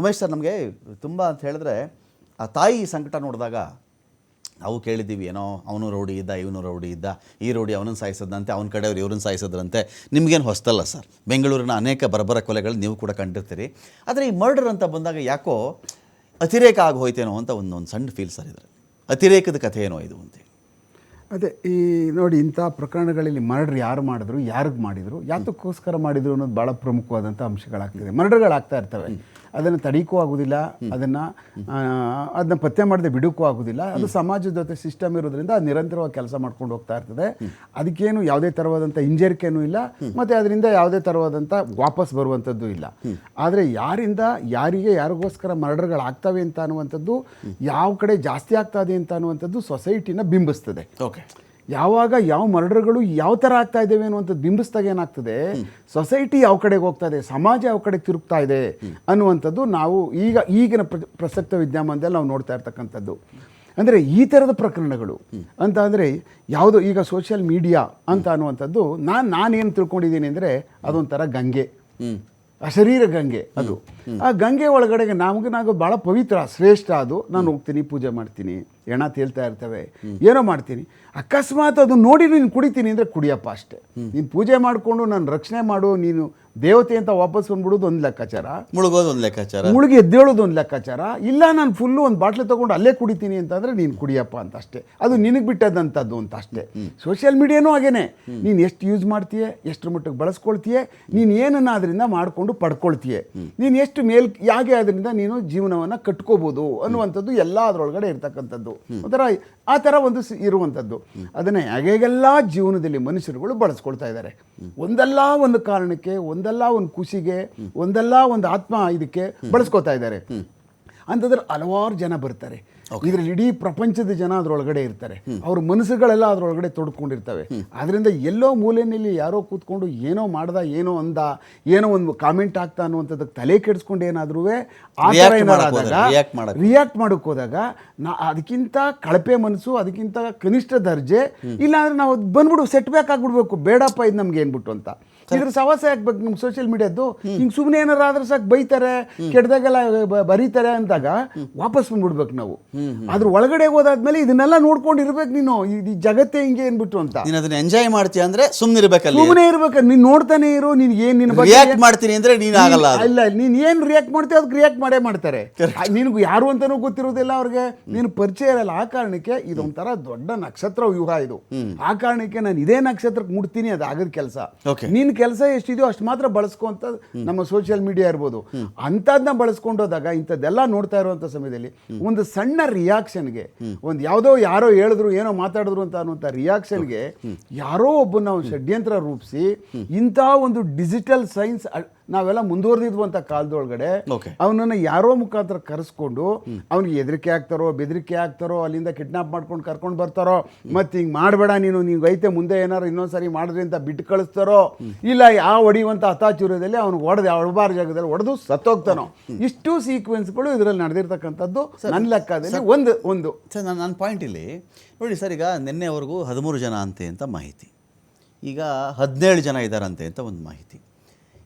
Umesh sir ನಮಗೆ ತುಂಬ ಅಂತ ಹೇಳಿದ್ರೆ, ಆ ತಾಯಿ ಸಂಕಟ ನೋಡಿದಾಗ ನಾವು ಕೇಳಿದ್ದೀವಿ, ಏನೋ ಅವನು ರೌಡಿ ಇದ್ದ, ಇವನು ರೌಡಿ ಇದ್ದ, ಈ ರೌಡಿ ಅವನನ್ನು ಸಾಯಿಸದಂತೆ, ಅವನ ಕಡೆಯವ್ರು ಇವ್ರನ್ನ ಸಾಯಿಸಿದ್ರಂತೆ. ನಿಮಗೇನು ಹೊಸ್ತಲ್ಲ ಸರ್? ಬೆಂಗಳೂರಿನ ಅನೇಕ ಬರಬರ ಕೊಲೆಗಳು ನೀವು ಕೂಡ ಕಂಡಿರ್ತೀರಿ. ಆದರೆ ಈ ಮರ್ಡರ್ ಅಂತ ಬಂದಾಗ ಯಾಕೋ ಅತಿರೇಕ ಆಗಿ ಹೋಯ್ತೇನೋ ಅಂತ ಒಂದು ಒಂದು ಸಣ್ಣ ಫೀಲ್ ಸರ್ ಇದ್ರೆ ಅತಿರೇಕದ ಕಥೆ ಏನೋ ಇದು ಅಂತೇಳಿ ಅದೇ, ಈ ನೋಡಿ ಇಂಥ ಪ್ರಕರಣಗಳಲ್ಲಿ ಮರ್ಡರ್ ಯಾರು ಮಾಡಿದ್ರು, ಯಾರಿಗೆ ಮಾಡಿದ್ರು, ಯಾತಕ್ಕೋಸ್ಕರ ಮಾಡಿದ್ರು ಅನ್ನೋದು ಭಾಳ ಪ್ರಮುಖವಾದಂಥ ಅಂಶಗಳಾಗ್ತಿದೆ. ಮರ್ಡರ್ಗಳಾಗ್ತಾ ಇರ್ತವೆ. ಅದನ್ನು ತಡೀಕೂ ಆಗೋದಿಲ್ಲ, ಅದನ್ನು ಅದನ್ನ ಪತ್ತೆ ಮಾಡದೆ ಬಿಡೋಕ್ಕೂ ಆಗೋದಿಲ್ಲ. ಅದು ಸಮಾಜದ ಜೊತೆ ಸಿಸ್ಟಮ್ ಇರೋದ್ರಿಂದ ನಿರಂತರವಾಗಿ ಕೆಲಸ ಮಾಡ್ಕೊಂಡು ಹೋಗ್ತಾ ಇರ್ತದೆ. ಅದಕ್ಕೇನು ಯಾವುದೇ ಥರವಾದಂಥ ಹಿಂಜರಿಕೆನೂ ಇಲ್ಲ. ಮತ್ತು ಅದರಿಂದ ಯಾವುದೇ ಥರವಾದಂಥ ವಾಪಸ್ ಬರುವಂಥದ್ದು ಇಲ್ಲ. ಆದರೆ ಯಾರಿಂದ, ಯಾರಿಗೆ, ಯಾರಿಗೋಸ್ಕರ ಮರ್ಡರ್ಗಳಾಗ್ತವೆ ಅಂತ ಅನ್ನುವಂಥದ್ದು, ಯಾವ ಕಡೆ ಜಾಸ್ತಿ ಆಗ್ತದೆ ಅಂತ ಅನ್ನುವಂಥದ್ದು ಸೊಸೈಟಿನ ಬಿಂಬಿಸ್ತದೆ. ಓಕೆ ಯಾವಾಗ ಯಾವ ಮರ್ಡರ್ಗಳು ಯಾವ ಥರ ಆಗ್ತಾ ಇದ್ದೇವೆ ಅನ್ನುವಂಥದ್ದು ಬಿಂಬಿಸಿದಾಗ ಏನಾಗ್ತದೆ? ಸೊಸೈಟಿ ಯಾವ ಕಡೆಗೆ ಹೋಗ್ತಾ ಇದೆ? ಸಮಾಜ ಯಾವ ಕಡೆ ತಿರುಗ್ತಾ ಇದೆ? ಅನ್ನುವಂಥದ್ದು ನಾವು ಈಗ, ಈಗಿನ ಪ್ರ- ಪ್ರಸಕ್ತ ವಿದ್ಯಮಾನದಲ್ಲಿ ನಾವು ನೋಡ್ತಾ ಇರ್ತಕ್ಕಂಥದ್ದು. ಅಂದರೆ ಈ ಥರದ ಪ್ರಕರಣಗಳು. ಅಂತ ಅಂದರೆ ಯಾವುದು ಈಗ ಸೋಷಿಯಲ್ ಮೀಡಿಯಾ ಅಂತ ಅನ್ನುವಂಥದ್ದು ನಾನು, ನಾನೇನು ತಿಳ್ಕೊಂಡಿದ್ದೀನಿ ಅಂದರೆ ಅದೊಂಥರ ಗಂಗೆ. ಅಶರೀರ ಗಂಗೆ ಅದು. ಆ ಗಂಗೆ ಒಳಗಡೆಗೆ ನಮಗೆ ನಾವು ಭಾಳ ಪವಿತ್ರ, ಶ್ರೇಷ್ಠ ಅದು. ನಾನು ಹೋಗ್ತೀನಿ, ಪೂಜೆ ಮಾಡ್ತೀನಿ ಎಣ ತೇಲ್ತಾ ಇರ್ತವೆ, ಏನೋ ಮಾಡ್ತೀನಿ. ಅಕಸ್ಮಾತ್ ಅದು ನೋಡಿ ನೀನು ಕುಡಿತೀನಿ ಅಂದರೆ ಕುಡಿಯಪ್ಪ ಅಷ್ಟೇ. ನೀನು ಪೂಜೆ ಮಾಡಿಕೊಂಡು ನಾನು ರಕ್ಷಣೆ ಮಾಡು, ನೀನು ದೇವತೆ ಅಂತ ವಾಪಸ್ ಬಂದ್ಬಿಡೋದು ಒಂದು ಲೆಕ್ಕಾಚಾರ. ಮುಳುಗೋದು ಒಂದು ಲೆಕ್ಕಾಚಾರ. ಮುಳುಗಿ ಎದ್ದೇಳೋದು ಒಂದು ಲೆಕ್ಕಾಚಾರ. ಇಲ್ಲ ನಾನು ಫುಲ್ಲು ಒಂದು ಬಾಟ್ಲಿ ತೊಗೊಂಡು ಅಲ್ಲೇ ಕುಡಿತೀನಿ ಅಂತಂದರೆ ನೀನು ಕುಡಿಯಪ್ಪ ಅಂತ ಅಷ್ಟೇ ಅದು ನಿನಗೆ ಬಿಟ್ಟದಂಥದ್ದು ಅಂತ ಅಷ್ಟೇ ಸೋಷಿಯಲ್ ಮೀಡಿಯಾನೂ ಹಾಗೇನೆ. ನೀನು ಎಷ್ಟು ಯೂಸ್ ಮಾಡ್ತೀಯ ಎಷ್ಟು ಮಟ್ಟಿಗೆ ಬಳಸ್ಕೊಳ್ತೀಯ ನೀನು ಏನನ್ನ ಅದರಿಂದ ಮಾಡಿಕೊಂಡು ಪಡ್ಕೊಳ್ತೀಯ. ನೀನು ಎಷ್ಟು ಮೇಲ್ ಯಾಕೆ ಅದರಿಂದ ನೀನು ಜೀವನವನ್ನು ಕಟ್ಕೋಬೋದು ಅನ್ನುವಂಥದ್ದು ಎಲ್ಲ ಅದರೊಳಗಡೆ ಇರ್ತಕ್ಕಂಥದ್ದು. ಒಂಥರ ಆ ಥರ ಒಂದು ಇರುವಂಥದ್ದು. ಅದನ್ನೇ ಹೇಗೆಲ್ಲ ಜೀವನದಲ್ಲಿ ಮನುಷ್ಯರುಗಳು ಬಳಸ್ಕೊಳ್ತಾ ಇದ್ದಾರೆ. ಒಂದಲ್ಲ ಒಂದು ಕಾರಣಕ್ಕೆ, ಒಂದಲ್ಲ ಒಂದು ಖುಷಿಗೆ, ಒಂದಲ್ಲ ಒಂದು ಆತ್ಮ ಇದಕ್ಕೆ ಬಳಸ್ಕೊತಾ ಇದ್ದಾರೆ. ಅಂತಂದ್ರೆ ಹಲವಾರು ಜನ ಬರ್ತಾರೆ. ಇದರಲ್ಲಿ ಇಡೀ ಪ್ರಪಂಚದ ಜನ ಅದರೊಳಗಡೆ ಇರ್ತಾರೆ. ಅವ್ರ ಮನಸ್ಸುಗಳೆಲ್ಲ ಅದರೊಳಗಡೆ ತೊಡ್ಕೊಂಡಿರ್ತವೆ. ಅದರಿಂದ ಎಲ್ಲೋ ಮೂಲೆಯಲ್ಲಿ ಯಾರೋ ಕೂತ್ಕೊಂಡು ಏನೋ ಮಾಡ್ದ ಏನೋ ಅಂದ ಏನೋ ಒಂದು ಕಾಮೆಂಟ್ ಆಗ್ತಾ ಅನ್ನುವಂಥದ್ದಕ್ಕೆ ತಲೆ ಕೆಡಿಸ್ಕೊಂಡು ಏನಾದ್ರೂ ಆ ಥರ ಆದಾಗ ಮಾಡಕ್ ರಿಯಾಕ್ಟ್ ಮಾಡೋಕೆ ಹೋದಾಗ. ನಾ ಅದಕ್ಕಿಂತ ಕಳಪೆ ಮನಸ್ಸು ಅದಕ್ಕಿಂತ ಕನಿಷ್ಠ ದರ್ಜೆ ಇಲ್ಲಾಂದ್ರೆ ನಾವು ಅದು ಬಂದ್ಬಿಡು ಸೆಟ್ ಬ್ಯಾಕ್ ಆಗ್ಬಿಡ್ಬೇಕು. ಬೇಡಪ್ಪ ಇದು ನಮ್ಗೆ ಏನ್ಬಿಟ್ಟು ಅಂತ. ಇದ್ರ ಸವಾಸ ಯಾಕ್ಬೇಕು ನಿಮ್ಗೆ ಸೋಷಿಯಲ್ ಮೀಡಿಯಾದ್ದು ಹಿಂಗೆ ಸುಮ್ಮನೆ ಏನಾರ ಆದ್ರೆ ಸಾಕು ಬೈತಾರೆ ಕೆಟ್ಟದಾಗೆಲ್ಲ ಬರೀತಾರೆ ಅಂದಾಗ ವಾಪಸ್ ಬಂದ್ಬಿಡ್ಬೇಕು ನಾವು. ಅದ್ರ ಒಳಗಡೆ ಹೋದಾದ್ಮೇಲೆ ಇದನ್ನೆಲ್ಲ ನೋಡ್ಕೊಂಡು ಇರ್ಬೇಕು ನೀನು. ಈ ಜಗತ್ತೆ ಹಿಂಗೆ ಏನ್ಬಿಟ್ಟು ಅಂತ. ನೀನು ಅದನ್ನ ಎಂಜಾಯ್ ಮಾಡ್ತೀಯ ಅಂದ್ರೆ ಸುಮ್ಮನಿರ್ಬೇಕಲ್ಲಿ ಸುಮ್ಮನೆ ಇರ್ಬೇಕು. ನೀನು ನೋಡ್ತಾನೆ ಇರು ನೀನು ಏನು ನಿನ್ನ ಬಗ್ಗೆ ರಿಯಾಕ್ಟ್ ಮಾಡ್ತೀನಿ ಅಂದ್ರೆ ನೀನು ಆಗಲ್ಲ ಇಲ್ಲ ನೀನ್ ಏನ್ ರಿಯಾಕ್ಟ್ ಮಾಡ್ತೀಯ ಅದಕ್ಕೆ ರಿಯಾಕ್ಟ್ ಮಾಡೇ ಮಾಡ್ತಾರೆ. ನಿನಗೂ ಯಾರು ಅಂತಾನೂ ಗೊತ್ತಿರೋದಿಲ್ಲ ಅವ್ರಿಗೆ. ನೀನು ಪರಿಚಯ ಇರಲ್ಲ. ಆ ಕಾರಣಕ್ಕೆ ಇದೊಂಥರ ದೊಡ್ಡ ನಕ್ಷತ್ರ ವ್ಯೂಹ ಇದು. ಆ ಕಾರಣಕ್ಕೆ ನಾನು ಇದೇ ನಕ್ಷತ್ರಕ್ಕೆ ಮುಡ್ತೀನಿ ಅದು ಆಗದ ಕೆಲಸ. ನಿನ್ನ ಕೆಲಸ ಎಷ್ಟಿದೆಯೋ ಅಷ್ಟು ಮಾತ್ರ ಬಳಸ್ಕೊಂತ ನಮ್ಮ ಸೋಷಿಯಲ್ ಮೀಡಿಯಾ ಇರ್ಬೋದು. ಅಂಥದ್ದನ್ನ ಬಳಸ್ಕೊಂಡೋದಾಗ ಇಂಥದ್ದೆಲ್ಲ ನೋಡ್ತಾ ಇರುವಂಥ ಸಮಯದಲ್ಲಿ ಒಂದು ಸಣ್ಣ ರಿಯಾಕ್ಷನ್ಗೆ ಒಂದು ಯಾವುದೋ ಯಾರೋ ಹೇಳಿದ್ರು ಏನೋ ಮಾತಾಡಿದ್ರು ಅಂತ ಅನ್ನುವಂಥ ರಿಯಾಕ್ಷನ್ಗೆ ಯಾರೋ ಒಬ್ಬನ ಷಡ್ಯಂತ್ರ ರೂಪಿಸಿ ಇಂಥ ಒಂದು ಡಿಜಿಟಲ್ ಸೈನ್ಸ್ ನಾವೆಲ್ಲ ಮುಂದುವರೆದಿದ್ವಂಥ ಕಾಲದೊಳಗಡೆ ಅವನನ್ನ ಯಾರೋ ಮುಖಾಂತರ ಕರೆಸ್ಕೊಂಡು ಅವ್ನಿಗೆ ಹೆದರಿಕೆ ಆಗ್ತಾರೋ ಬೆದರಿಕೆ ಆಗ್ತಾರೋ ಅಲ್ಲಿಂದ ಕಿಡ್ನಾಪ್ ಮಾಡ್ಕೊಂಡು ಕರ್ಕೊಂಡು ಬರ್ತಾರೋ ಮತ್ತೆ ಹಿಂಗೆ ಮಾಡಬೇಡ ನೀನು ನೀವು ಐತೆ ಮುಂದೆ ಏನಾರು ಇನ್ನೊಂದ್ಸರಿ ಮಾಡಿದ್ರಿ ಅಂತ ಬಿಟ್ಟು ಕಳಿಸ್ತಾರೋ ಇಲ್ಲ ಯಾವ ಹೊಡಿಯುವಂಥ ಹತಾಚೂರ್ಯದಲ್ಲಿ ಅವ್ನು ಹೊಡೆದು ಹೊಡಬಾರ ಜಾಗದಲ್ಲಿ ಹೊಡೆದು ಸತ್ತೋಗ್ತಾನೋ. ಇಷ್ಟು ಸೀಕ್ವೆನ್ಸ್ಗಳು ಇದರಲ್ಲಿ ನಡೆದಿರ್ತಕ್ಕಂಥದ್ದು ನನ್ನ ಲೆಕ್ಕದಲ್ಲಿ ಒಂದು ಒಂದು. ಸರ್ ನಾನು ನನ್ನ ಪಾಯಿಂಟ್ ಇಲ್ಲಿ. ನೋಡಿ ಸರ್ ಈಗ ನಿನ್ನೆವರೆಗೂ ಹದಿಮೂರು ಜನ ಅಂತೆ ಅಂತ ಮಾಹಿತಿ. ಈಗ ಹದಿನೇಳು ಜನ ಇದ್ದಾರಂತೆ ಅಂತ ಒಂದು ಮಾಹಿತಿ.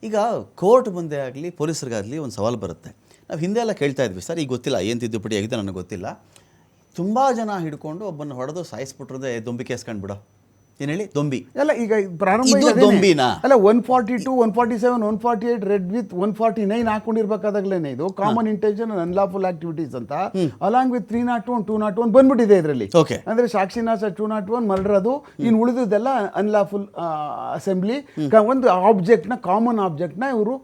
ಈಗ ಕೋರ್ಟ್ ಮುಂದೆ ಆಗಲಿ, ಪೊಲೀಸರಿಗಾಗಲಿ ಒಂದು ಸವಾಲು ಬರುತ್ತೆ. ನಾವು ಹಿಂದೆ ಎಲ್ಲ ಕೇಳ್ತಾ ಇದ್ವಿ, ಸರ್, ಈಗ ಗೊತ್ತಿಲ್ಲ, ಏನು ತಿದ್ದುಪಡಿ ಆಗಿದೆ? ನನಗೆ ಗೊತ್ತಿಲ್ಲ. ತುಂಬ ಜನ ಹಿಡ್ಕೊಂಡು ಒಬ್ಬನ ಹೊಡೆದು ಸಾಯಿಸ್ಬಿಟ್ರದೇ ದೊಂಬಿ ಕೇಸ್ಕೊಂಡು ಬಿಡೋ ಏನು ಹೇಳಿ? ದೊಂಬಿ. ಅಲ್ಲ ಈಗ ಪ್ರಾರಂಭ ಇದು ದೊಂಬಿನಾ? ಅಲ್ಲ one forty two one forty seven one forty eight read with one forty nine ಹಾಕೊಂಡಿರ್ಬೇಕಾದಾಗ್ಲೇನೆ. ಇದು ಕಾಮನ್ ಇಂಟೆನ್ಷನ್ ಅನ್ಲಾಫುಲ್ ಆಕ್ಟಿವಿಟೀಸ್ ಅಂತ along with three not one two not one ಬಂದ್ಬಿಟ್ಟಿದೆ ಇದರಲ್ಲಿ. ಓಕೆ ಅಂದ್ರೆ ಸಾಕ್ಷಿನಾಶ ಟೂ ನಾಟ್ ಒನ್ ಮರ್ಡರ್ ಅದು ಇನ್ನು ಉಳಿದದೆಲ್ಲ unlawful assembly ಒಂದು ಆಬ್ಜೆಕ್ಟ್ನ ಕಾಮನ್ ಆಬ್ಜೆಕ್ಟ್ನ ಇವರು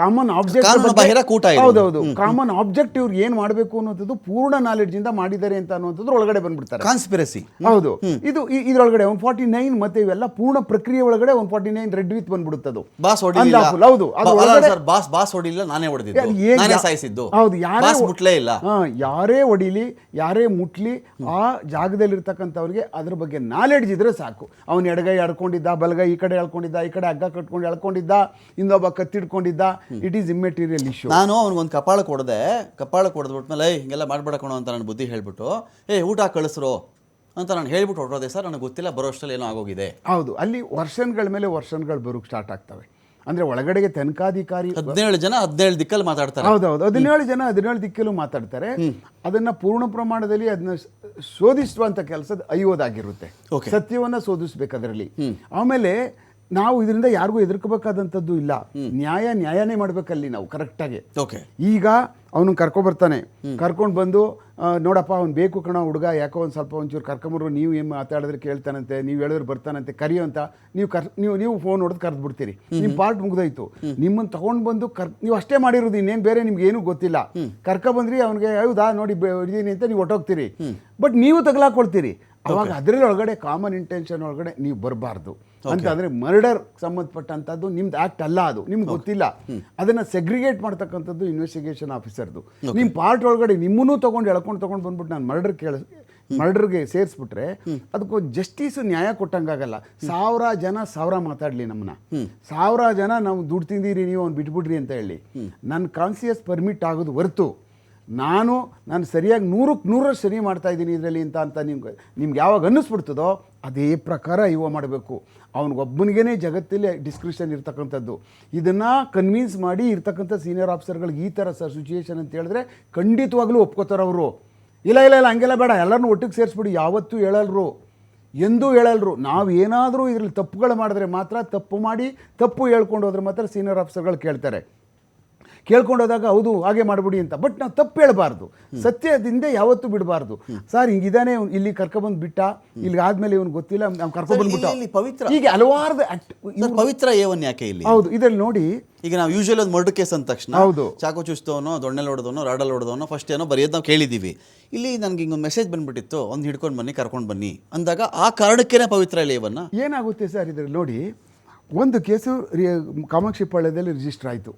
ಕಾಮನ್ ಆಬ್ಜೆಕ್ಟ್ ಕೂಟ. ಹೌದೌದು. ಕಾಮನ್ ಆಬ್ಜೆಕ್ಟ್ ಇವ್ರು ಏನ್ ಮಾಡಬೇಕು ಅನ್ನೋಂಥದ್ದು ಪೂರ್ಣ ನಾಲೆಡ್ಜ್ ಇಂದ ಮಾಡಿದ್ದಾರೆ ಅಂತ ಅನ್ನೋದ್ರ ಒಳಗಡೆ ಬಂದ್ಬಿಡ್ತಾರೆ. ಕಾನ್ಸ್ಪಿರಸಿ ಹೌದು. ಇದು ಇದ್ರೊಳಗಡೆ ಒನ್ ಫಾರ್ಟಿ ನೈನ್ ಮತ್ತೆ ಇವೆಲ್ಲ ಪೂರ್ಣ ಪ್ರಕ್ರಿಯೆ ಒಳಗಡೆ one forty nine read with ಬಂದ್ಬಿಡುತ್ತದು boss ಹೊಡಿಲಿಲ್ಲ. Unlawful, ಹೌದು. ಅದು ಬಾ- ಅಲ್ಲ ಒಳಗಡೆ- ಸರ್ ಬಾಸ್ ಬಾಸ್ ಹೊಡಿಲಿಲ್ಲ ನಾನೇ ಹೊಡೆದಿದ್ದು. ಏನ್ ನಾನೇ ಸಾಯಿಸಿದ್ದು. ಹೌದು ಯಾರೇ ಬಾಸ್ ಒ- ಮುಟ್ಲೇ ಇಲ್ಲ. ಹಾ, ಯಾರೇ ಹೊಡಿಲಿ ಯಾರೇ ಮುಟ್ಲಿ ಆ ಜಾಗದಲ್ಲಿರ್ತಕ್ಕಂಥವ್ರಿಗೆ ಅದ್ರ ಬಗ್ಗೆ ನಾಲೆಡ್ಜ್ ಇದ್ರೆ ಸಾಕು. ಅವನು ಎಡಗೈ ಎಳ್ಕೊಂಡಿದ್ದ ಬಲಗೈ ಈ ಕಡೆ ಎಳ್ಕೊಂಡಿದ್ದ ಈ ಕಡೆ ಹಗ್ಗ ಕಟ್ಕೊಂಡು ಎಳ್ಕೊಂಡಿದ್ದ ಇನ್ನೊಬ್ಬ ಕತ್ತಿಡ್ಕೊಂಡಿದ್ದ. ಇಟ್ ಈಸ್ ಇಮ್ಮೆಟೀರಿಯಲ್ ಇಶ್ಯೂ ನಾನು ಅವ್ನಿಗೊಂದು ಕಪಾಳ ಕೊಡದೆ ಕಪಾಳ ಕೊಡದ್ಬಿಟ್ಮೇಲೆ ಏಯ್ ಹಿಂಗೆಲ್ಲ ಮಾಡ್ಬೇಡ ಕಣೋ ಅಂತ ನನ್ನ ಬುದ್ಧಿ ಹೇಳ್ಬಿಟ್ಟು ಏ ಊಟ ಕಳಿಸ್ರು. ಅಂತ ನಾನು ಹೇಳ್ಬಿಟ್ಟು ಹೊರಟೋದೆ ಸರ್ ನನಗೆ ಗೊತ್ತಿಲ್ಲ ಬರೋ ಅಷ್ಟರಲ್ಲಿ ಏನೋ ಆಗೋಗಿದೆ. ಹೌದು ಅಲ್ಲಿ ವರ್ಷನ್ಗಳ ಮೇಲೆ ವರ್ಷನ್ಗಳು ಬರೋಕ್ಕೆ ಸ್ಟಾರ್ಟ್ ಆಗ್ತವೆ. ಅಂದ್ರೆ ಒಳಗಡೆಗೆ ತನಿಖಾಧಿಕಾರಿ ಹದಿನೇಳು ಜನ ಹದಿನೇಳು ದಿಕ್ಕಲ್ಲಿ ಮಾತಾಡ್ತಾರೆ. ಹೌದೌದು ಹದಿನೇಳು ಜನ ಹದಿನೇಳು ದಿಕ್ಕಲ್ಲೂ ಮಾತಾಡ್ತಾರೆ. ಅದನ್ನ ಪೂರ್ಣ ಪ್ರಮಾಣದಲ್ಲಿ ಅದನ್ನ ಶೋಧಿಸುವಂತ ಕೆಲಸದ ಅಯ್ಯೋದಾಗಿರುತ್ತೆ ಸತ್ಯವನ್ನ ಶೋಧಿಸ್ಬೇಕು ಅದರಲ್ಲಿ. ಆಮೇಲೆ ನಾವು ಇದರಿಂದ ಯಾರಿಗೂ ಎದುರ್ಕೋಬೇಕಾದಂಥದ್ದು ಇಲ್ಲ. ನ್ಯಾಯ ನ್ಯಾಯನೇ ಮಾಡ್ಬೇಕಲ್ಲಿ ನಾವು ಕರೆಕ್ಟಾಗಿ ಓಕೆ ಈಗ ಅವನು ಕರ್ಕೊಬರ್ತಾನೆ ಕರ್ಕೊಂಡು ಬಂದು ನೋಡಪ್ಪ ಅವ್ನು ಬೇಕು ಕಣ ಹುಡುಗ ಯಾಕೋ ಒಂದು ಸ್ವಲ್ಪ ಒಂಚೂರು ಕರ್ಕೊಂಬರು ನೀವು ಏನು ಮಾತಾಡಿದ್ರೆ ಕೇಳ್ತಾನಂತೆ ನೀವು ಹೇಳಿದ್ರೆ ಬರ್ತಾನಂತೆ ಕರಿಯೋ ಅಂತ ನೀವು ಕರ್ ನೀವು ನೀವು ಫೋನ್ ಹೊಡೆದು ಕರೆದು ಬಿಡ್ತೀರಿ ನಿಮ್ಮ ಪಾರ್ಟ್ ಮುಗ್ದಾಯ್ತು. ನಿಮ್ಮನ್ನು ತಗೊಂಡು ಬಂದು ಕರ್ ನೀವು ಅಷ್ಟೇ ಮಾಡಿರೋದು ಇನ್ನೇನು ಬೇರೆ ನಿಮ್ಗೆ ಏನೂ ಗೊತ್ತಿಲ್ಲ. ಕರ್ಕ ಬಂದ್ರಿ ಅವ್ನಿಗೆ ಹೌದಾ ನೋಡಿ ಇದೀನಿ ಅಂತ ನೀವು ಹೊಟ್ಟೋಗ್ತೀರಿ ಬಟ್ ನೀವು ತಗಲಾಕೊಳ್ತೀರಿ. ಅವಾಗ ಅದರಲ್ಲಿ ಒಳಗಡೆ ಕಾಮನ್ ಇಂಟೆನ್ಷನ್ ಒಳಗಡೆ ನೀವು ಬರಬಾರ್ದು. ಅಂತ ಅಂದ್ರೆ ಮರ್ಡರ್ ಸಂಬಂಧಪಟ್ಟಂಥದ್ದು ನಿಮ್ದು ಆಕ್ಟ್ ಅಲ್ಲ ಅದು. ನಿಮ್ಗೆ ಗೊತ್ತಿಲ್ಲ. ಅದನ್ನ ಸೆಗ್ರಿಗೇಟ್ ಮಾಡ್ತಕ್ಕಂಥದ್ದು ಇನ್ವೆಸ್ಟಿಗೇಷನ್ ಆಫೀಸರ್ದು ನಿಮ್ಮ ಪಾರ್ಟ್ ಒಳಗಡೆ ನಿಮ್ಮನ್ನೂ ತಗೊಂಡು ಎಳ್ಕೊಂಡು ತಗೊಂಡು ಬಂದ್ಬಿಟ್ಟು ನಾನು ಮರ್ಡರ್ ಕೇಳ ಮರ್ಡರ್ಗೆ ಸೇರಿಸ್ಬಿಟ್ರೆ ಅದಕ್ಕೂ ಜಸ್ಟಿಸ್ ನ್ಯಾಯ ಕೊಟ್ಟಂಗಾಗಲ್ಲ ಸಾವಿರ ಜನ ಸಾವಿರ ಮಾತಾಡಲಿ ನಮ್ಮನ್ನ ಸಾವಿರ ಜನ ನಾವು ದುಡ್ಡು ತಿಂದಿರಿ ನೀವು ಅವ್ನು ಬಿಟ್ಬಿಡ್ರಿ ಅಂತ ಹೇಳಿ. ನನ್ನ ಕಾನ್ಸಿಯಸ್ ಪರ್ಮಿಟ್ ಆಗೋದು ಹೊರ್ತು. ನಾನು ನಾನು ಸರಿಯಾಗಿ ನೂರಕ್ಕೆ ನೂರಷ್ಟು ಸರಿ ಮಾಡ್ತಾಯಿದ್ದೀನಿ ಇದರಲ್ಲಿ ಅಂತ ಅಂತ ನಿಮ್ಗೆ ನಿಮ್ಗೆ ಯಾವಾಗ ಅನ್ನಿಸ್ಬಿಡ್ತದೋ ಅದೇ ಪ್ರಕಾರ ಯುವ ಮಾಡಬೇಕು. ಅವನಿಗೊಬ್ಬನಿಗೇ ಜಗತ್ತಲ್ಲಿ ಡಿಸ್ಕ್ರಿಪ್ಷನ್ ಇರ್ತಕ್ಕಂಥದ್ದು. ಇದನ್ನು ಕನ್ವಿನ್ಸ್ ಮಾಡಿ ಇರ್ತಕ್ಕಂಥ ಸೀನಿಯರ್ ಆಫೀಸರ್ಗಳಿಗೆ ಈ ಥರ ಸರ್ ಸಿಚುಯೇಷನ್ ಅಂತ ಹೇಳಿದ್ರೆ ಖಂಡಿತವಾಗ್ಲೂ ಒಪ್ಕೋತಾರೆ ಅವರು. ಇಲ್ಲ ಇಲ್ಲ ಇಲ್ಲ, ಹಂಗೆಲ್ಲ ಬೇಡ. ಎಲ್ಲರನ್ನೂ ಒಟ್ಟಿಗೆ ಸೇರಿಸ್ಬಿಡಿ. ಯಾವತ್ತೂ ಹೇಳಲ್ರು. ಎಂದೂ ಹೇಳಲ್ರು. ನಾವು ಏನಾದರೂ ಇದರಲ್ಲಿ ತಪ್ಪುಗಳು ಮಾಡಿದ್ರೆ ಮಾತ್ರ ತಪ್ಪು ಮಾಡಿ, ತಪ್ಪು ಹೇಳ್ಕೊಂಡು ಹೋದ್ರೆ ಮಾತ್ರ ಸೀನಿಯರ್ ಆಫೀಸರ್ಗಳು ಕೇಳ್ತಾರೆ. ಕೇಳ್ಕೊಂಡು ಹೋದಾಗ ಹೌದು ಹಾಗೆ ಮಾಡಿಬಿಡಿ ಅಂತ. ಬಟ್ ನಾವು ತಪ್ಪು ಹೇಳಬಾರ್ದು. ಸತ್ಯದಿಂದ ಯಾವತ್ತೂ ಬಿಡಬಾರ್ದು. ಸರ್ ಹಿಂಗಿದಾನೆ ಇಲ್ಲಿ ಕರ್ಕೊಬಂದು ಬಿಟ್ಟ ಇಲ್ಲಿ ಆದ್ಮೇಲೆ ಇವನು ಗೊತ್ತಿಲ್ಲ ನಾವು ಕರ್ಕೊಬಂದ್ಬಿಟ್ಟ. ಪವಿತ್ರ. ಹೀಗೆ ಹಲವಾರು ಪವಿತ್ರ ಏವನ್ ಯಾಕೆ ಇಲ್ಲಿ? ಹೌದು ಇದ್ರಲ್ಲಿ ನೋಡಿ ಈಗ ನಾವು ಯೂಶಲ್ ಒಂದು ಮರ್ಡರ್ ಕೇಸ್ ಅಂದ ತಕ್ಷಣ ಹೌದು. ಚಾಕು ಚುಸ್ತವನೋ ದೊಣ್ಣೆಲ್ ಹೊಡೆದವನೋ ರಾಡಲ್ ಹೊಡೆದವನೋ ಫಸ್ಟ್ ಏನೋ ಬರೆಯೋದು ನಾವು ಕೇಳಿದ್ದೀವಿ ಇಲ್ಲಿ ನನಗೆ ಹಿಂಗೊಂದು ಮೆಸೇಜ್ ಬಂದ್ಬಿಟ್ಟಿತ್ತು ಒಂದು ಹಿಡ್ಕೊಂಡು ಬನ್ನಿ ಕರ್ಕೊಂಡು ಬನ್ನಿ. ಅಂದಾಗ ಆ ಕಾರಣಕ್ಕೇನೆ ಪವಿತ್ರ ಲೇವನ್ನ ಏನಾಗುತ್ತೆ ಸರ್ ಇದ್ರಲ್ಲಿ ನೋಡಿ ಒಂದು ಕೇಸು ರಿ- ಕಾಮಾಕ್ಷಿ ಪಾಳ್ಯದಲ್ಲಿ ರಿಜಿಸ್ಟರ್ ಆಯಿತು.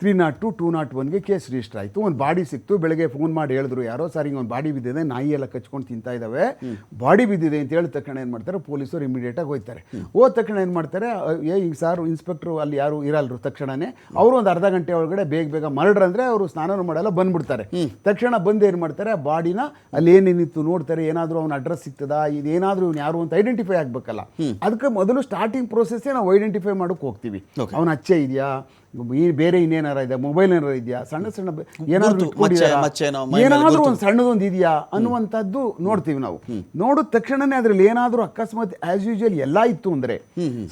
Three not two two not ಒನ್ಗೆ case register ಆಯಿತು. ಒಂದು ಬಾಡಿ ಸಿಕ್ತು ಬೆಳಗ್ಗೆ ಫೋನ್ ಮಾಡಿ ಹೇಳಿದ್ರು ಯಾರೋ ಸರ್ ಹಿಂಗೆ ಒಂದು ಬಾಡಿ ಬಿದ್ದಿದೆ ನಾಯಿ ಎಲ್ಲ ಕಚ್ಕೊಂಡು ತಿಂತಾ ಇದ್ದಾವೆ ಬಾಡಿ ಬಿದ್ದಿದೆ ಅಂತ ಹೇಳಿದ ತಕ್ಷಣ ಏನು ಮಾಡ್ತಾರೆ ಪೊಲೀಸರು ಇಮಿಡಿಯೇಟಾಗಿ ಹೋಗ್ತಾರೆ ಹೋದ ತಕ್ಷಣ ಏನು ಮಾಡ್ತಾರೆ ಏ ಈಗ ಸಾರು ಇನ್ಸ್ಪೆಕ್ಟ್ರು ಅಲ್ಲಿ ಯಾರು ಇರಲ್ರು ತಕ್ಷಣನೇ? ಅವರು ಒಂದು ಅರ್ಧ ಗಂಟೆ ಒಳಗಡೆ ಬೇಗ ಬೇಗ ಮರ್ಡ್ರ್ ಅಂದರೆ ಅವರು ಸ್ನಾನ ಮಾಡಲ್ಲ ಬಂದ್ಬಿಡ್ತಾರೆ. ತಕ್ಷಣ ಬಂದು ಏನು ಮಾಡ್ತಾರೆ ಬಾಡಿನ ಅಲ್ಲಿ ಏನೇನಿತ್ತು ನೋಡ್ತಾರೆ ಏನಾದರೂ ಅವ್ನ ಅಡ್ರೆಸ್ ಸಿಗ್ತದಾ ಇದೇನಾದರೂ ಇವ್ನು ಯಾರು ಅಂತ ಐಡೆಂಟಿಫೈ ಆಗಬೇಕಲ್ಲ. ಅದಕ್ಕೆ ಮೊದಲು ಸ್ಟಾರ್ಟಿಂಗ್ ಪ್ರೋಸೆಸ್ಸೇ ನಾವು ಐಡೆಂಟಿಫೈ ಮಾಡೋಕ್ಕೆ ಹೋಗ್ತೀವಿ. ಅವನ ಅಚ್ಚೆ ಇದೆಯಾ? ಈ ಬೇರೆ ಇನ್ನೇನಾರ ಇದೆ? ಮೊಬೈಲ್ ಏನಾರ ಇದೆಯಾ? ಸಣ್ಣ ಸಣ್ಣ ಏನಾದ್ರೂ ಏನಾದ್ರು ಒಂದು ಸಣ್ಣದೊಂದು ಇದೆಯಾ? ಅನ್ನುವಂಥದ್ದು ನೋಡ್ತೀವಿ ನಾವು. ನೋಡಿದ ತಕ್ಷಣನೇ ಅದ್ರಲ್ಲಿ ಏನಾದರೂ ಅಕಸ್ಮಾತ್ ಆಸ್ ಯೂಶುವಲ್ ಎಲ್ಲ ಇತ್ತು ಅಂದ್ರೆ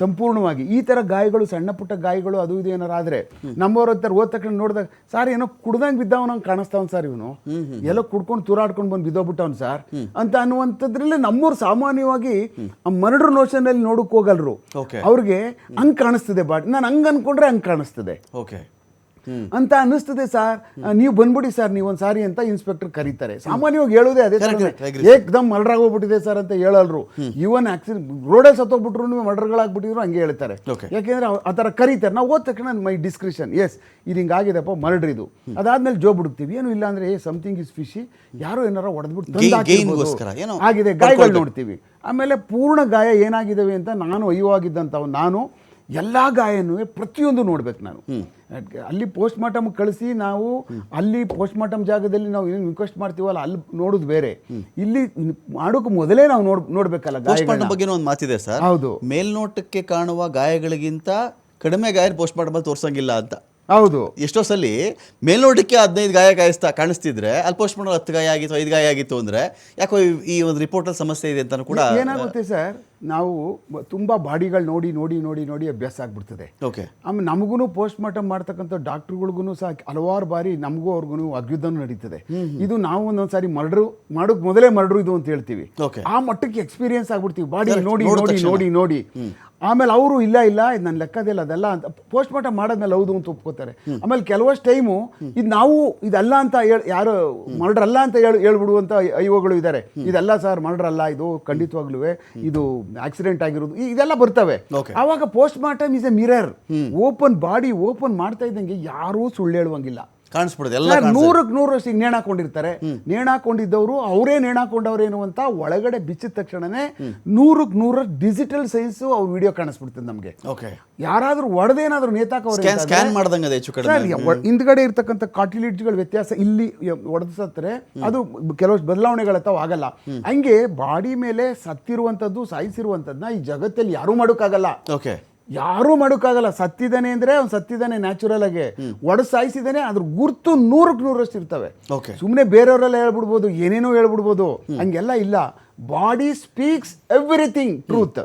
ಸಂಪೂರ್ಣವಾಗಿ. ಈ ತರ ಗಾಯಗಳು ಸಣ್ಣ ಪುಟ್ಟ ಗಾಯಗಳು ಅದು ಇದು ಏನಾರ ಆದ್ರೆ ನಮ್ಮವ್ರ ಹತ್ರ ಹೋದ ತಕ್ಷಣ ನೋಡಿದಾಗ ಸಾರ್ ಏನೋ ಕುಡ್ದಂಗ್ ಬಿದ್ದವನಂಗ್ ಕಾಣಿಸ್ತಾವನ್ ಸರ್ ಇವನು. ಎಲ್ಲ ಕುಡ್ಕೊಂಡು ತೂರಾಡ್ಕೊಂಡು ಬಂದು ಬಿದ್ದೋಗ್ಬಿಟ್ಟವನು ಸರ್ ಅಂತ ಅನ್ನುವಂಥದ್ರಲ್ಲಿ ನಮ್ಮವ್ರು ಸಾಮಾನ್ಯವಾಗಿ ಮರ್ಡರ್ ನೋಷನ್ ಅಲ್ಲಿ ನೋಡಕ್ ಹೋಗಲ್ರು. ಅವ್ರಿಗೆ ಹಂಗ್ ಕಾಣಿಸ್ತದೆ ಬಾಡಿ ನಾನು ಹಂಗ್ ಅನ್ಕೊಂಡ್ರೆ ಹಂಗ್ ಕಾಣಿಸ್ತದೆ. ಓಕೆ ಅಂತ ಅನ್ನಿಸ್ತದೆ ಸರ್ ನೀವು ಬಂದ್ಬಿಡಿ ಸರ್ ನೀವು ಒಂದು ಸಾರಿ ಅಂತ ಇನ್ಸ್ಪೆಕ್ಟರ್ ಕರೀತಾರೆ. ಸಾಮಾನ್ಯವಾಗಿ ಹೇಳೋದೇ ಅದೇ. ಏಕ್ದಮ್ ಮರ್ಡರ್ ಆಗೋಗ್ಬಿಟ್ಟಿದೆ ಸರ್ ಅಂತ ಹೇಳಲ್ರು. ಇವನ್ ಆಕ್ಸಿಡೆಂಟ್ ರೋಡೇ ಸತ್ತೋಗ್ಬಿಟ್ರು ನೀವು ಮರ್ಡರ್ಗಳಾಗ್ಬಿಟ್ಟಿದ್ರು ಹಂಗೆ ಹೇಳ್ತಾರೆ. ಯಾಕೆಂದ್ರೆ ಅವ್- ಆ ಥರ ಕರೀತಾರೆ. ನಾವು ಓದ್ ತಕ್ಷಣ ಮೈ ಡಿಸ್ಕ್ರಿಪ್ಷನ್ ಎಸ್ ಇದು ಹಿಂಗಾಗಿದೆಪ್ಪ ಮರ್ಡರ್ ಇದು. ಅದಾದ್ಮೇಲೆ ಜೋಬ್ ಹುಡುಕ್ತೀವಿ. ಏನು ಇಲ್ಲ ಅಂದ್ರೆ ಏ ಸಮಥಿಂಗ್ ಇಸ್ ಫಿಶಿ ಯಾರು ಏನಾರ ಹೊಡೆದ್ಬಿಟ್ಟು ಆಗಿದೆ ಗಾಯಗಳು ನೋಡ್ತೀವಿ. ಆಮೇಲೆ ಪೂರ್ಣ ಗಾಯ ಏನಾಗಿದ್ದಾವೆ ಅಂತ ನಾನು ಅಯ್ಯವಾಗಿದ್ದಂಥವು ನಾನು ಎಲ್ಲ ಗಾಯನೂ ಪ್ರತಿಯೊಂದು ನೋಡ್ಬೇಕು ನಾನು. ಅಲ್ಲಿ ಪೋಸ್ಟ್ ಮಾರ್ಟಮ್ ಕಳಿಸಿ ನಾವು ಅಲ್ಲಿ ಪೋಸ್ಟ್ ಮಾರ್ಟಮ್ ಜಾಗದಲ್ಲಿ ನಾವು ಏನು ರಿಕ್ವೆಸ್ಟ್ ಮಾಡ್ತೀವಲ್ಲ ಅಲ್ಲಿ ನೋಡೋದು ಬೇರೆ. ಇಲ್ಲಿ ಮಾಡೋಕೆ ಮೊದಲೇ ನಾವು ನೋಡ್ ನೋಡ್ಬೇಕಲ್ಲ ಪೋಸ್ಟ್ ಗಾಯಗಳನ್ನ. ಮಾರ್ಟಮ್ ಬಗ್ಗೆ ಒಂದು ಮಾತಿದೆ ಸರ್. ಹೌದು. ಮೇಲ್ನೋಟಕ್ಕೆ ಕಾಣುವ ಗಾಯಗಳಿಗಿಂತ ಕಡಿಮೆ ಗಾಯ ಪೋಸ್ಟ್ ಮಾರ್ಟಮ್ ತೋರಿಸಂಗಿಲ್ಲ ಅಂತ. ಹೌದು. ಎಷ್ಟೋ ಸಲ ಮೇಲ್ನೋಟಕ್ಕೆ ಹದಿನೈದು ಗಾಯ ಕಾಯಿಸ್ತಾ ಕಾಣಿಸ್ತಿದ್ರೆ ಅಲ್ಲಿ ಪೋಸ್ಟ್ ಮಾರ್ಟಮ್ ಹತ್ತು ಗಾಯ ಆಗಿತ್ತು ಐದು ಗಾಯ ಆಗಿತ್ತು ಅಂದ್ರೆ ಯಾಕೋ ಈ- ಒಂದು ರಿಪೋರ್ಟಲ್ಲಿ ಸಮಸ್ಯೆ ಇದೆ ಅಂತ ಕೂಡ ಏನಾಗುತ್ತೆ ಸರ್ ನಾವು ತುಂಬಾ ಬಾಡಿಗಳು ನೋಡಿ ನೋಡಿ ನೋಡಿ ನೋಡಿ ಅಭ್ಯಾಸ ಆಗ್ಬಿಡ್ತದೆ. ಓಕೆ ಆಮೇಲೆ ನಮಗೂ ಪೋಸ್ಟ್ ಮಾರ್ಟಮ್ ಮಾಡ್ತಕ್ಕಂಥ ಡಾಕ್ಟ್ರುಗಳಿಗೂ ಸಹ ಹಲವಾರು ಬಾರಿ ನಮಗೂ ಅವ್ರಿಗೂ ಅಗ್ಯುದ್ಧನೂ ನಡೀತದೆ. ಇದು ನಾವು ಒಂದೊಂದು ಸಾರಿ ಮರ್ಡ್ರು ಮಾಡೋಕ್ ಮೊದಲೇ ಮರ್ಡ್ರು ಇದು ಅಂತ ಹೇಳ್ತೀವಿ. ಆ ಮಟ್ಟಕ್ಕೆ ಎಕ್ಸ್ಪೀರಿಯನ್ಸ್ ಆಗ್ಬಿಡ್ತೀವಿ. ಬಾಡಿ ನೋಡಿ ನೋಡಿ ನೋಡಿ ನೋಡಿ. ಆಮೇಲೆ ಅವರು ಇಲ್ಲ ಇಲ್ಲ ಇದು ನನ್ನ ಲೆಕ್ಕದಿಲ್ಲ ಅದೆಲ್ಲ ಅಂತ ಪೋಸ್ಟ್ ಮಾರ್ಟಮ್ ಮಾಡಿದ್ಮೇಲೆ ಹೌದು ಅಂತ ಒಪ್ಕೋತಾರೆ. ಆಮೇಲೆ ಕೆಲವಷ್ಟು ಟೈಮು ಇದು ನಾವು ಇದಲ್ಲ ಅಂತ ಹೇಳ್ ಯಾರು ಮರ್ಡರ್ ಅಲ್ಲ ಅಂತ ಹೇಳಿ ಹೇಳ್ಬಿಡುವಂತ ಐವಗಳು ಇದ್ದಾರೆ ಇದೆಲ್ಲ ಸರ್ ಮರ್ಡರ್ ಅಲ್ಲ ಇದು ಖಂಡಿತವಾಗ್ಲೂ ಇದು ಆಕ್ಸಿಡೆಂಟ್ ಆಗಿರೋದು ಇದೆಲ್ಲ ಬರ್ತವೆ. ಆವಾಗ post mortem is a mirror open body open ಮಾಡ್ತಾ ಇದ್ದಂಗೆ ಯಾರೂ ಸುಳ್ಳು ಹೇಳುವಂಗಿಲ್ಲ. ಕಾಣಿಸ್ಬಿಡುತ್ತೆ ಎಲ್ಲ. ನೂರಕ್ಕೆ ನೂರಷ್ಟು ಈಗ ನೇಣಾಕೊಂಡಿರ್ತಾರೆ ನೇಣಾಕೊಂಡಿದ್ದವರು ಅವರೇ ನೇಣಾಕೊಂಡವ್ರೇನು ಅಂತ ಒಳಗಡೆ ಬಿಚ್ಚಿದ ತಕ್ಷಣನೇ ನೂರಕ್ಕೆ ನೂರಷ್ಟು ಡಿಜಿಟಲ್ ಸೈನ್ಸ್ ಅವ್ರ ವಿಡಿಯೋ ಕಾಣಿಸ್ಬಿಡ್ತದೆ ನಮಗೆ. ಓಕೆ ಯಾರಾದರೂ ಒಡೆದೇನಾದ್ರೂ ನೇತಾಕ ಸ್ಕ್ಯಾನ್ ಅಂತಂದ್ರೆ- ಸ್ಕ್ಯಾನ್ ಮಾಡ್ದಂಗೆ ಅದೇ ಹೆಚ್ಚು ಕಡಿಮೆ ಹಿಂದ್ಗಡೆ ಇರ್ತಕ್ಕಂಥ ಕಾಟಿಲಿಟ್ಗಳ ವ್ಯತ್ಯಾಸ ಇಲ್ಲಿ ಒಡೆಸತ್ರೆ ಅದು ಕೆಲವಷ್ಟು ತಾವು ಆಗಲ್ಲ. ಹಂಗೆ ಬಾಡಿ ಮೇಲೆ ಸತ್ತಿರುವಂಥದ್ದು ಸಾಯಿಸಿರುವಂಥದ್ದನ್ನ ಈ ಜಗತ್ತಲ್ಲಿ ಯಾರೂ ಮಾಡೋಕ್ಕಾಗಲ್ಲ. ಓಕೆ ಯಾರೂ ಮಾಡೋಕ್ಕಾಗಲ್ಲ. ಸತ್ತಿದ್ದಾನೆ ಅಂದರೆ ಅವ್ನು ಸತ್ತಿದ್ದಾನೆ ನ್ಯಾಚುರಲ್ ಆಗಿ. ವಡ ಸಾಯಿಸಿದ್ದಾನೆ ಅದ್ರ ಗುರ್ತು ನೂರಕ್ಕೆ ನೂರಷ್ಟು ಇರ್ತವೆ. ಸುಮ್ಮನೆ ಬೇರೆಯವರೆಲ್ಲ ಹೇಳ್ಬಿಡ್ಬೋದು ಏನೇನೋ ಹೇಳ್ಬಿಡ್ಬೋದು. ಹಂಗೆಲ್ಲ ಇಲ್ಲ. Body speaks everything truth